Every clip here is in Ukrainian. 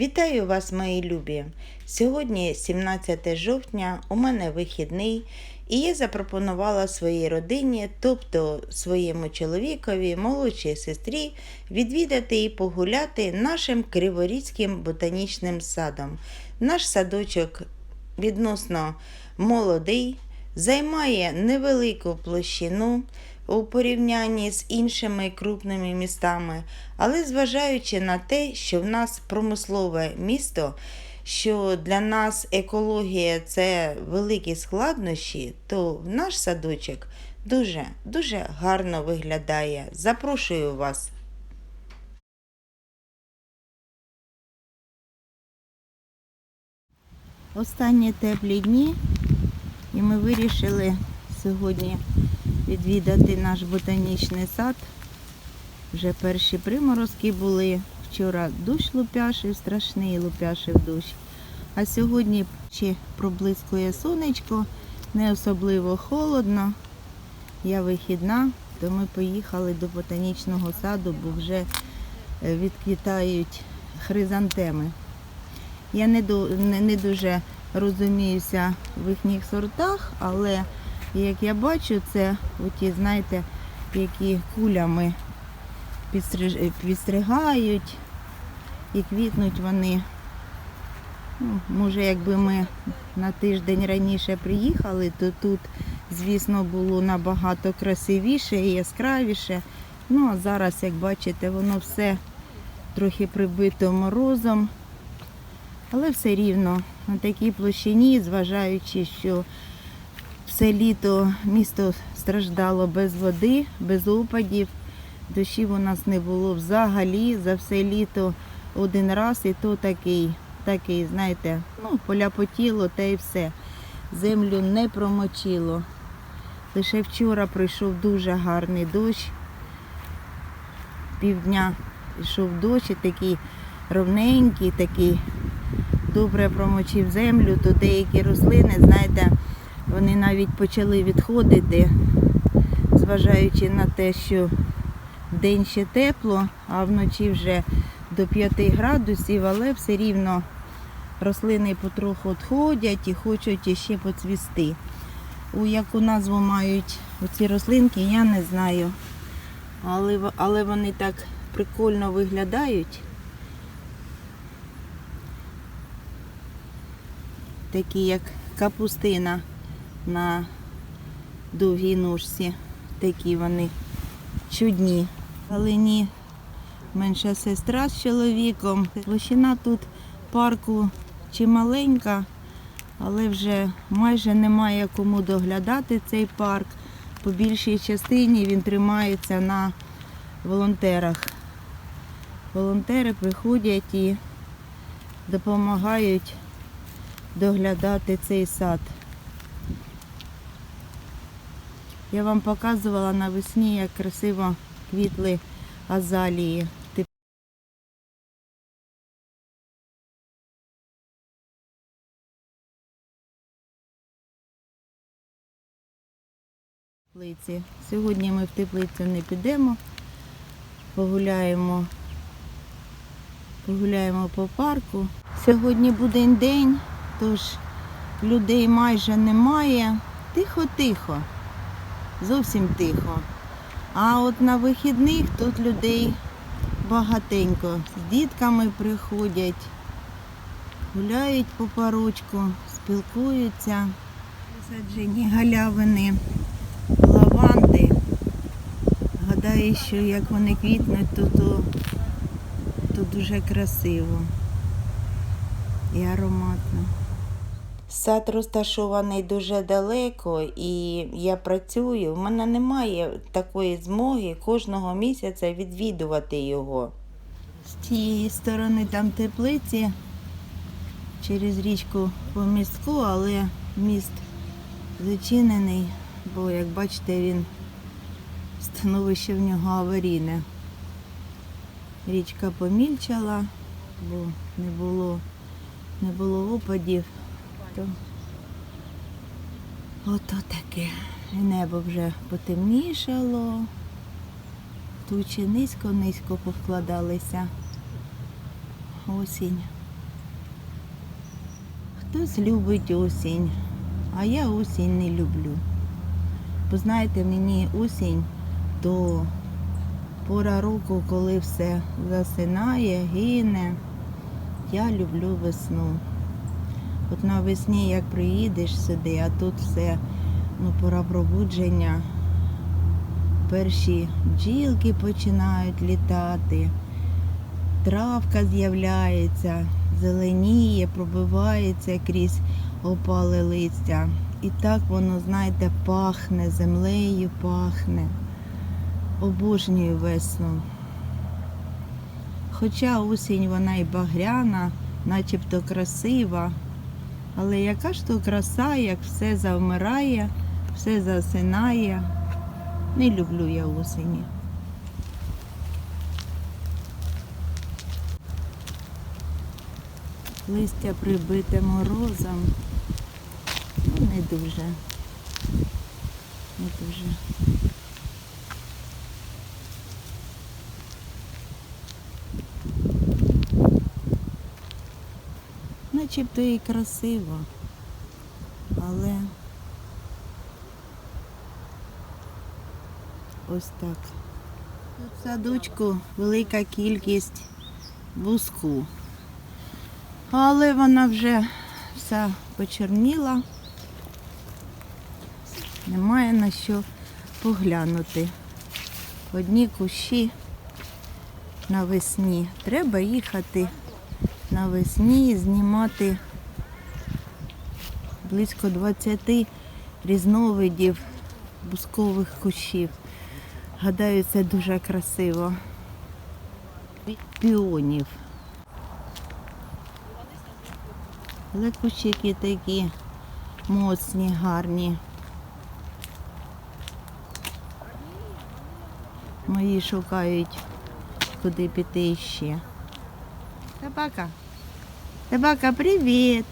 Вітаю вас, мої любі! Сьогодні 17 жовтня, у мене вихідний, і я запропонувала своїй родині, тобто своєму чоловікові, молодшій сестрі, відвідати і погуляти нашим Криворізьким ботанічним садом. Наш садочок відносно молодий, займає невелику площину у порівнянні з іншими крупними містами, але зважаючи на те, що в нас промислове місто, що для нас екологія це великі складнощі, то наш садочок дуже дуже гарно виглядає. Запрошую вас. Останні теплі дні, і ми вирішили сьогодні відвідати наш ботанічний сад. Вже перші приморозки були. Вчора дощ лупяшив, страшний лупяшив дощ. А сьогодні ще проблискує сонечко, не особливо холодно. Я вихідна, то ми поїхали до ботанічного саду, бо вже е, відквітають хризантеми. Я не, ду- не, не дуже розуміюся в їхніх сортах, але як я бачу, це оті, знаєте, які кулями підстригають і квітнуть вони. Ну, може, якби ми на тиждень раніше приїхали, то тут, звісно, було набагато красивіше і яскравіше. Ну, а зараз, як бачите, воно все трохи прибито морозом. Але все рівно на такій площині, зважаючи, що все літо місто страждало без води, без опадів. Дощів у нас не було взагалі за все літо один раз, і то такий, такий, знаєте, ну, поляпотіло та й все. Землю не промочило. Лише вчора прийшов дуже гарний дощ. Півдня йшов дощ, і такий ровненький, такий добре промочив землю, то деякі рослини, знаєте, вони навіть почали відходити, зважаючи на те, що день ще тепло, а вночі вже до 5 градусів, але все рівно рослини потроху відходять і хочуть іще поцвісти. У яку назву мають оці рослинки, я не знаю. Але, але вони так прикольно виглядають. Такі як капустина на довгій ножці. Такі вони чудні. Галині менша сестра з чоловіком. Площина тут парку чималенька, але вже майже немає кому доглядати цей парк. По більшій частині він тримається на волонтерах. Волонтери приходять і допомагають доглядати цей сад. Я вам показувала навесні, як красиво квітли азалії. Сьогодні ми в теплицю не підемо, погуляємо, погуляємо по парку. Сьогодні буде день, тож людей майже немає. Тихо-тихо, зовсім тихо. А от на вихідних тут людей багатенько. З дітками приходять, гуляють по парочку, спілкуються. Висаджені галявини, лаванди. Гадаю, що як вони квітнуть, то, то, то дуже красиво і ароматно. Сад розташований дуже далеко і я працюю. В мене немає такої змоги кожного місяця відвідувати його. З тієї сторони там теплиці через річку по містку, але міст зачинений, бо як бачите, він становище в нього аварійне. Річка помільчала, бо не було, не було опадів. То ото таке. Небо вже потемнішало, тучі низько-низько повкладалися. Осінь. Хтось любить осінь, а я осінь не люблю. Бо знаєте, мені осінь то пора року, коли все засинає, гине. Я люблю весну. От навесні, як приїдеш сюди, а тут все, ну, пора пробудження. Перші бджілки починають літати, травка з'являється, зеленіє, пробивається крізь опале листя. І так воно, знаєте, пахне, землею пахне. Обожнюю весну. Хоча осінь вона і багряна, начебто красива. Але яка ж то краса, як все завмирає, все засинає. Не люблю я осені. Листя прибите морозом. Ну, не дуже. Не дуже. Начебто і красиво, але ось так. Тут в садочку велика кількість буску. Але вона вже вся почерніла. Немає на що поглянути. Одні кущі навесні. Треба їхати навесні знімати близько 20 різновидів бускових кущів. Гадаю, це дуже красиво. Піонів. Але кущики такі моцні, гарні. Мої шукають, куди піти ще. Табака. Табака, привіт.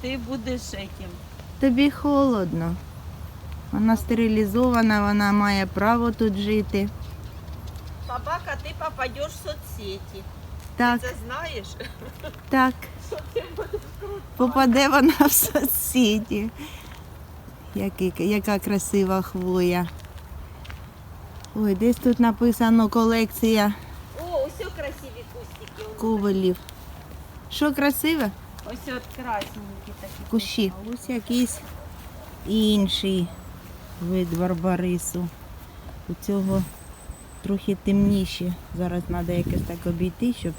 Ти будеш этим. Тобі холодно. Вона стерилізована, вона має право тут жити. Собака, ти попадеш в соцсети. Так, Це знаєш? так. Попаде вона в соцсеті. Який, яка красива хвоя. Ой, десь тут написано колекція О, о красиві кустики. ковалів. Що красиве? Ось от красненькі такі. Кущі. А ось якийсь інший вид барбарису. У цього трохи темніші. Зараз треба якось так обійти, щоб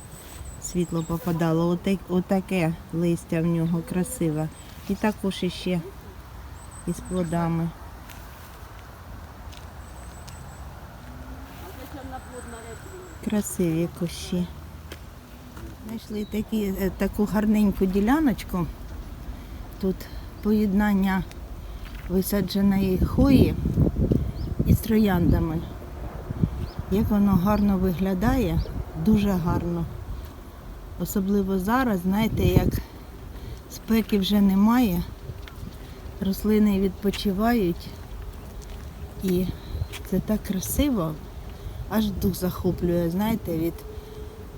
світло попадало. Отак, отаке листя в нього красиве. І також іще із плодами. Красиві кущі. Знайшли такі, е, таку гарненьку діляночку. Тут поєднання висадженої хої із трояндами. Як воно гарно виглядає, дуже гарно. Особливо зараз, знаєте, як спеки вже немає, рослини відпочивають і це так красиво, аж дух захоплює, знаєте, від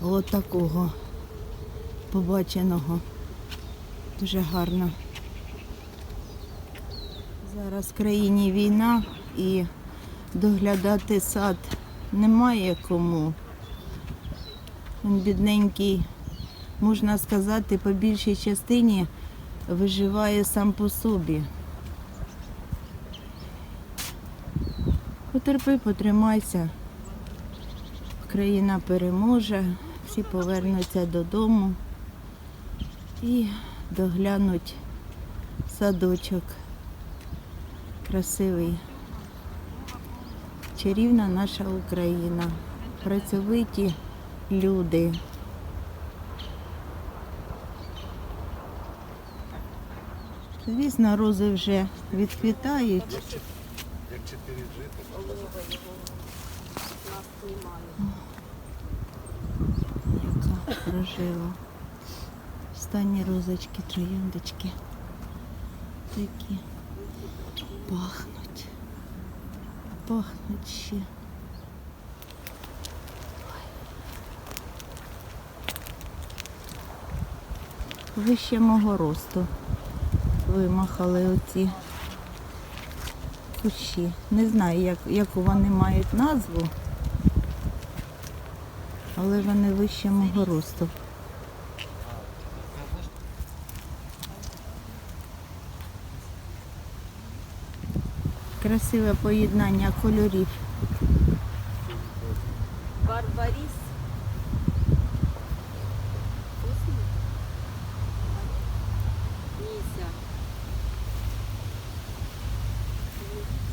от такого побаченого. Дуже гарно. Зараз в країні війна і доглядати сад немає кому. Він бідненький, можна сказати, по більшій частині виживає сам по собі. Потерпи, потримайся. Країна переможе, всі повернуться додому і доглянуть садочок. Красивий. Чарівна наша Україна. Працьовиті люди. Звісно, рози вже відквітають. Яка прожила. Останні розочки, трояндочки. Такі пахнуть. Пахнуть ще. Вище мого росту. Вимахали оці кущі. Не знаю, як, яку вони мають назву, але вони вище мого росту. Красиве поєднання кольорів. Нельзя.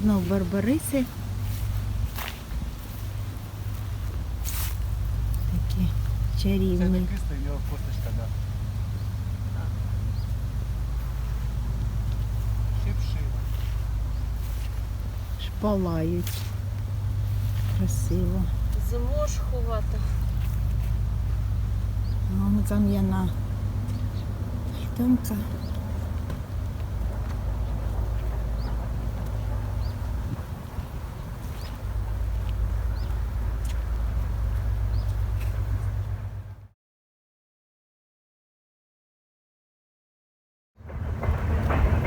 Знов барбариси. Такі Це чарівні. не кисне, в нього косточка, да. Шпалають. Красиво. Змошхувата. А Вон кам'яна альтанка.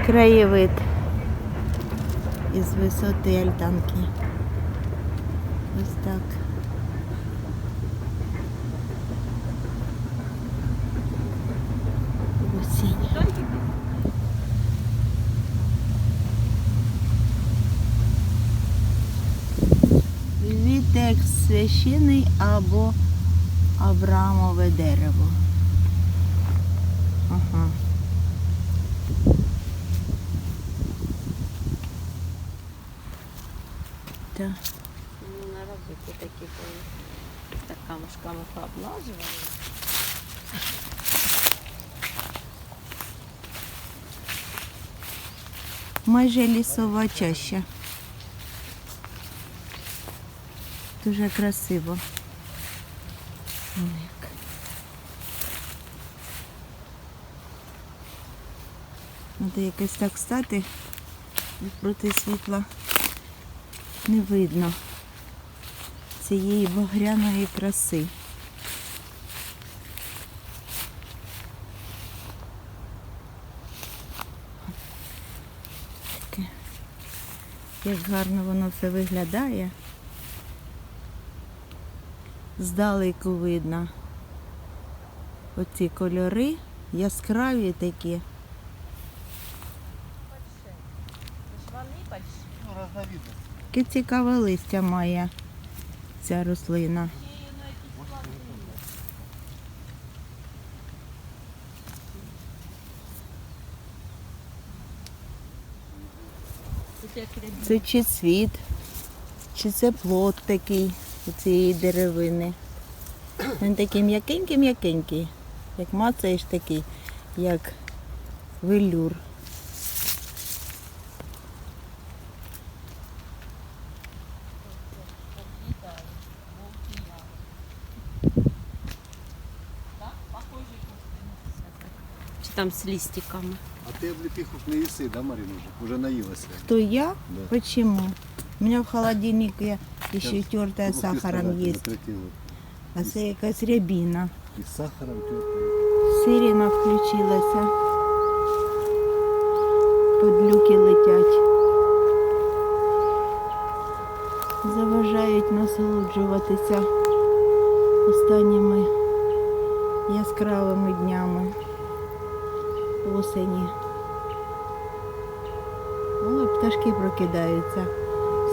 Краєвид із висоти альтанки. Ось так. Осінь. Священий або Авраамове дерево. Ага. Так. Ну, на робити такі були. Так камушками пообмазували. Майже лісова чаща. Дуже красиво. Треба якось так стати проти світла не видно цієї багряної краси. Таке. Як гарно воно все виглядає. Здалеку видно оці кольори, яскраві такі. Вони больші. Ну, разновидно. Яке цікаве листя має ця рослина. Це чи цвіт, чи це плод такий у цієї деревини. Він такий м'якенький-м'якенький. Як мацаєш такий, як велюр. Чи там з листиками. А ти облепиху не їси, да, Марина. Уже наїлася. То я? Да. Почему? У меня в холодильнике еще тертая руки сахаром есть. закрутила. А це якась рябіна. І з сахаром тертою. Сирена включилася. Подлюки летять. Заважають насолоджуватися останніми яскравими днями осені. О, пташки прокидаються.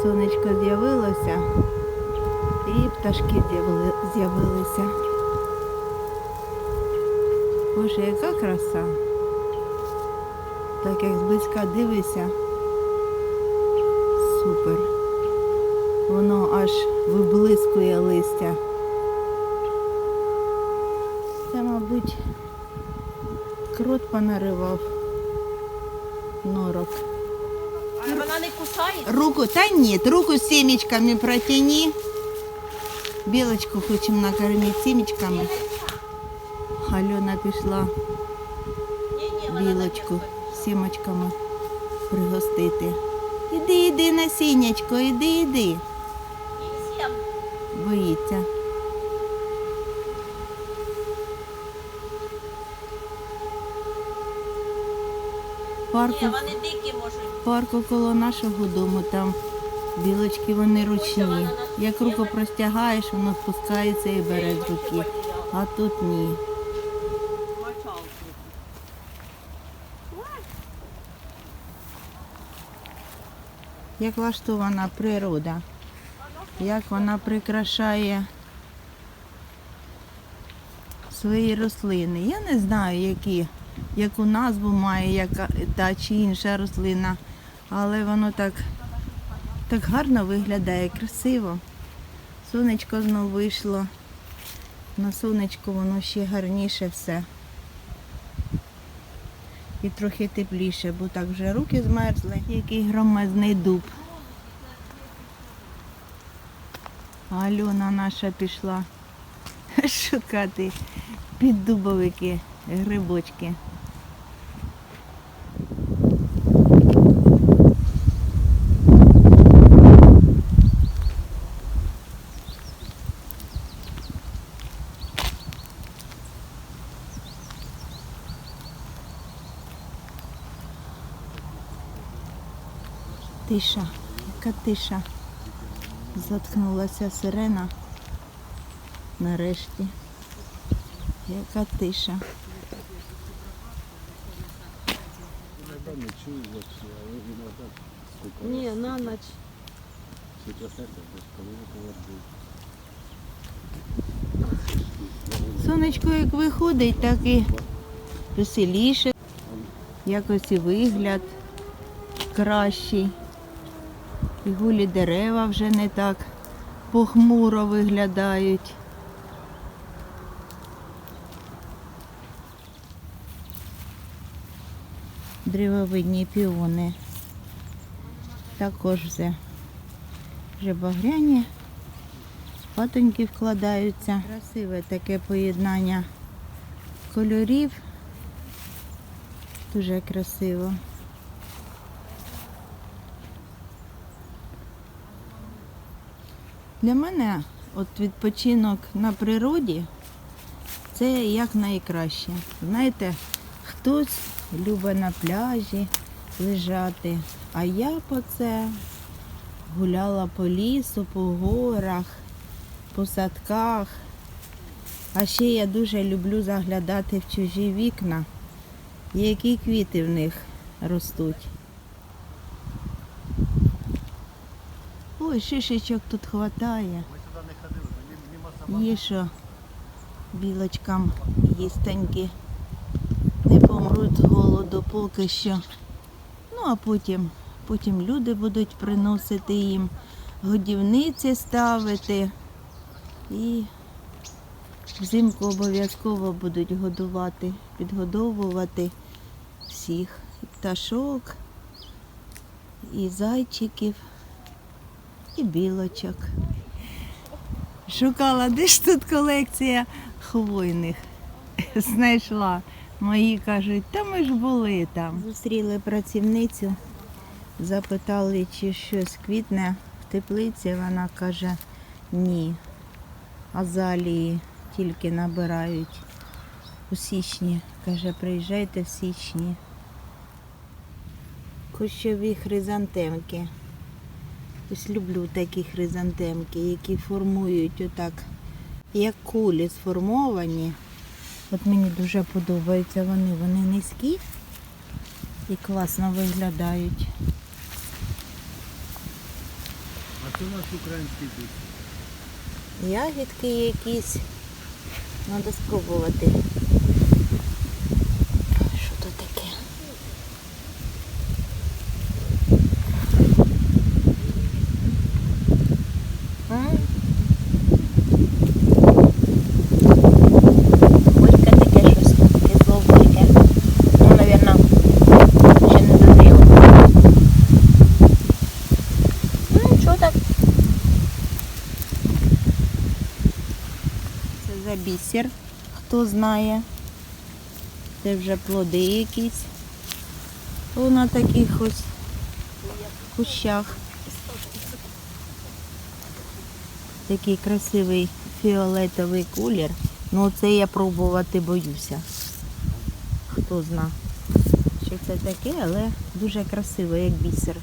Сонечко з'явилося і пташки з'явилися. Боже, яка краса. Так як зблизька дивишся. Супер. Воно аж виблискує листя. Це, мабуть, крот понаривав норок. А вона не кусає? Руку, та ні, руку з сімечками протяни. Білочку хочемо накормити сімечками. Альона пішла білочку сімочками пригостити. Іди, іди на сінечко, іди, іди. І парку, Ні, вони дикі можуть. парку коло нашого дому там білочки вони ручні. Як руку простягаєш, воно спускається і бере з руки. А тут ні. Як влаштована природа, як вона прикрашає свої рослини. Я не знаю, які, яку назву має яка, та чи інша рослина, але воно так, так гарно виглядає, красиво. Сонечко знов вийшло. На сонечку воно ще гарніше все. І трохи тепліше, бо так вже руки змерзли. Який громезний дуб. Альона наша пішла шукати піддубовики, грибочки. Тиша, яка тиша. Заткнулася сирена. Нарешті. Яка тиша. Ні, на ніч. Сонечко як виходить, так і веселіше. Якось і вигляд кращий. І гулі дерева вже не так похмуро виглядають. Древовидні піони. Також вже, вже багряні патоньки вкладаються. Красиве таке поєднання кольорів. Дуже красиво. Для мене от відпочинок на природі це як найкраще. Знаєте, хтось любить на пляжі лежати, а я по це гуляла по лісу, по горах, по садках. А ще я дуже люблю заглядати в чужі вікна, які квіти в них ростуть. Ой, шишечок тут хватає. Мы сюда не ходили, мимо. Є що білочкам їстеньки. Не помруть з голоду поки що. Ну а потім, потім люди будуть приносити їм годівниці ставити. І взимку обов'язково будуть годувати, підгодовувати всіх і пташок, і зайчиків, і білочок. Шукала, де ж тут колекція хвойних. Знайшла. Мої кажуть, та ми ж були там. Зустріли працівницю, запитали, чи щось квітне в теплиці. Вона каже, ні. Азалії тільки набирають у січні. Каже, приїжджайте в січні. Кущові хризантемки. Ось люблю такі хризантемки, які формують отак, як кулі сформовані. От мені дуже подобаються вони. Вони низькі і класно виглядають. А це наш український дух. Ягідки якісь. Треба спробувати. Що то таке? М? Горьке таке щось, кисло-горьке. Ну, мабуть, ще не дозріло. Ну, що так? Це за бісер, хто знає. Це вже плоди якісь. На таких ось кущах. Такий красивий фіолетовий колір. Ну це я пробувати боюся. Хто зна, що це таке, але дуже красиво, як бісер.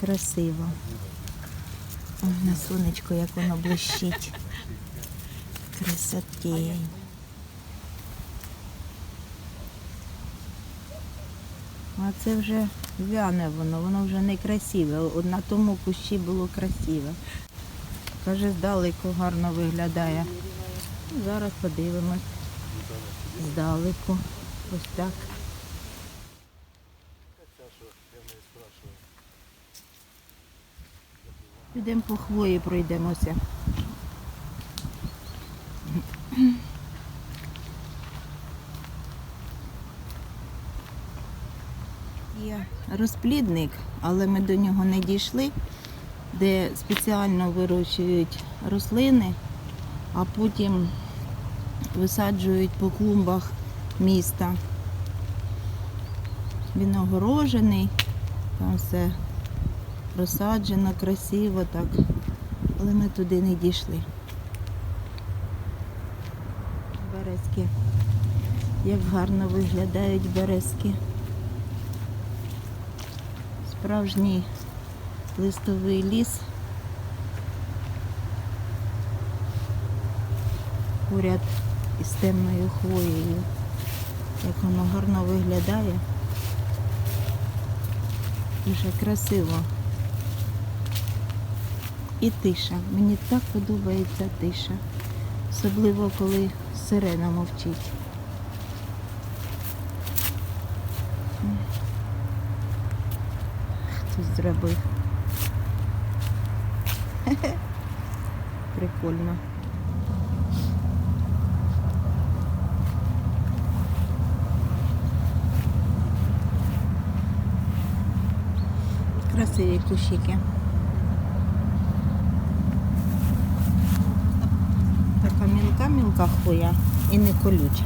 Красиво. О, на сонечко, як воно блищить. Красотень. А це вже вяне воно, воно вже не красиве. От на тому кущі було красиве. Каже, здалеку гарно виглядає. Ну, Зараз подивимось. Здалеку. Ось так. Підемо по хвої пройдемося. Є розплідник, але ми до нього не дійшли, де спеціально вирощують рослини, а потім висаджують по клумбах міста. Він огорожений, там все розсаджено красиво так, але ми туди не дійшли. Березки. Як гарно виглядають березки. Справжній листовий ліс. Поряд із темною хвоєю. Як воно гарно виглядає. Дуже красиво. І тиша. Мені так подобається тиша. Особливо коли сирена мовчить. Хтось зробив. Прикольно. Красиві кущики. Така мілка-мілка хвоя і не колюча.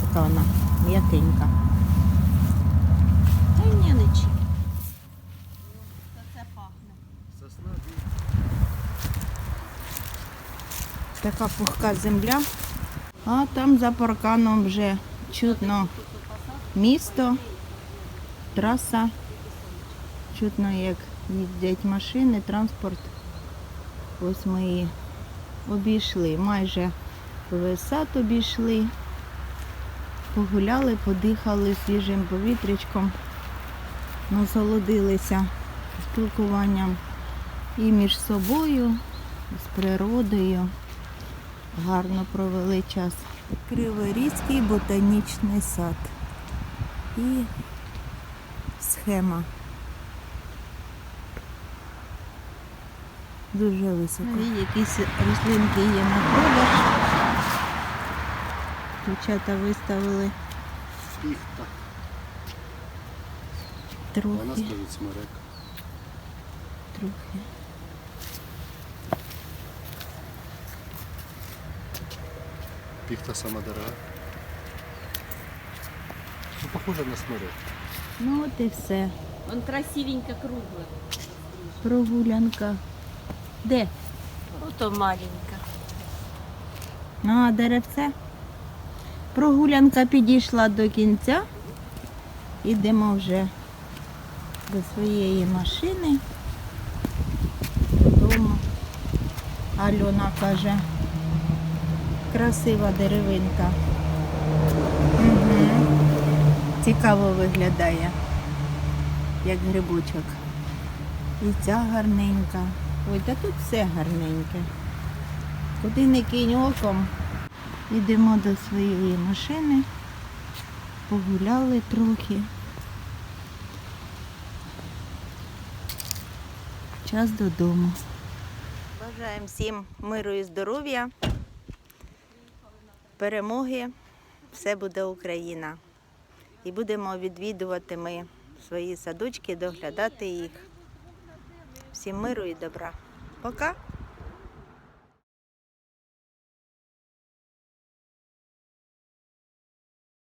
Така вона м'якенька. Та й ні, не чи. Це пахне. Сосна Така пухка земля. А там за парканом вже чутно місто, траса. Чутно, як їздять машини, транспорт. Ось ми і обійшли. Майже весь сад обійшли. Погуляли, подихали свіжим повітрячком, насолодилися спілкуванням і між собою, з природою. Гарно провели час. Криворізький ботанічний сад. І схема. Дуже високо. І якісь рослинки є на продаж. Дівчата виставили піхта. Вона трохи, стоїть смерек. трохи. Піхта сама дорога. Ну, похоже на смерек. Ну от і все. Он красивенько кругле. Прогулянка. Де? Ото маленька. А, деревце. Прогулянка підійшла до кінця. Ідемо вже до своєї машини. Додому. Альона каже, красива деревинка. Угу. Цікаво виглядає, як грибочок. І ця гарненька. Ой, та тут все гарненьке. Куди не кинь оком. Йдемо до своєї машини. Погуляли трохи. Час додому. Бажаємо всім миру і здоров'я, перемоги. Все буде Україна. І будемо відвідувати ми свої садочки, доглядати їх. Всім миру і добра. Пока!